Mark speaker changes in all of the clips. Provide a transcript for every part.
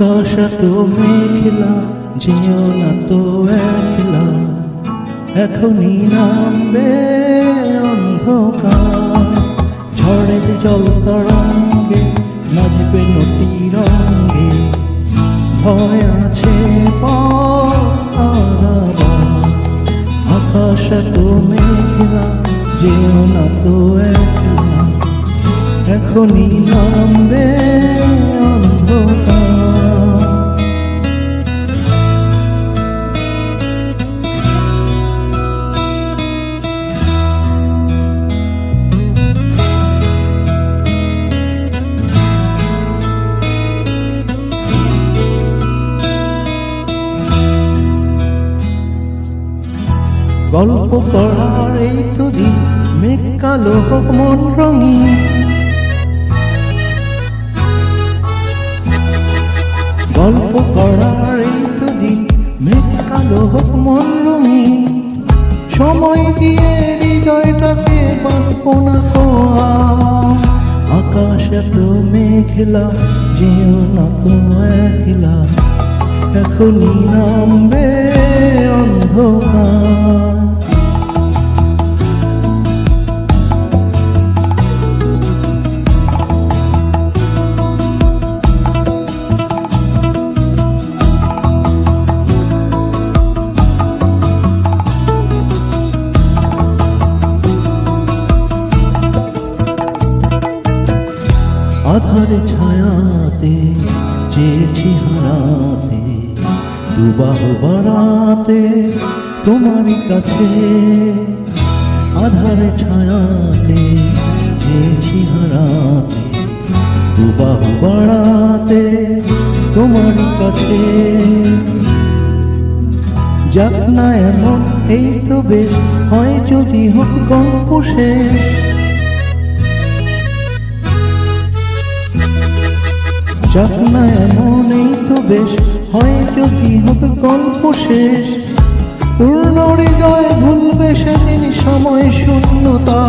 Speaker 1: আকাশ তো মেঘলা, যেও না তো একলা। এখনই নামবে অন্ধকার। ঝড়ের জল তরঙ্গে নাচবে নটি রঙ্গে। ভয় আছে আকাশ তো মেঘলা, যেও না তো একলা। এখনই নামবে গল্প করার এই তো দিন, মেঘ, কালো হোক, মন রঙিন। গল্প করার এই তো দিন, মেঘ, কালো হোক, মন রঙিন। সময় দিয়ে হৃদয়টাকে বাঁধবো না। আকাশ এত মেঘলা, যেও না তো একলা। এখনই নামবে অন্ধকার। আধারে ছায়াতে চেয়েছি হারাতে দুবাহ বাড়াতে তোমারই কাছে, আধারে ছায়াতে চেয়েছি হারাতে দুবাহ বাড়াতে তোমার কাছে। যাক না এমন, এই তো বেশ, হয় যদি হোক গল্প শেষ। যাক না এমন এই তো বেশ। হয় যদি হবে গল্প শেষ। পূর্ণ হৃদয় ভুলবে সেদিন সময় শূন্যতা।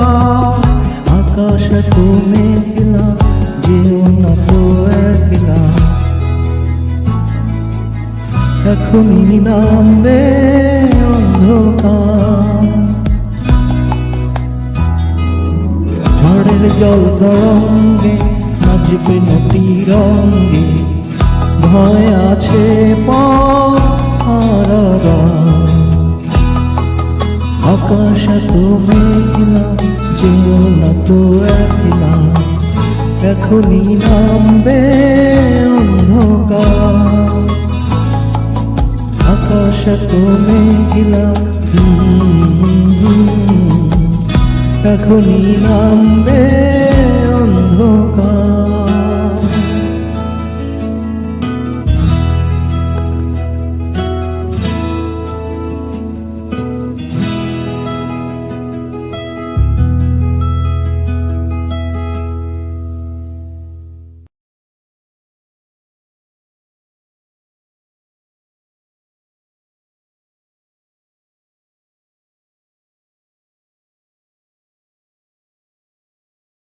Speaker 1: আকাশ তো মেঘলা, যেও না তো একলা। এখনই নামবে অন্ধকার। ঝড়ের জল তরঙ্গে নাচবে নটি রঙ্গে ভয় আছে আকাশ তো মেঘলা, যেও তো একলা। এখনই নামবে অন্ধকার। আকাশ তো মেঘলা এখনই নামবে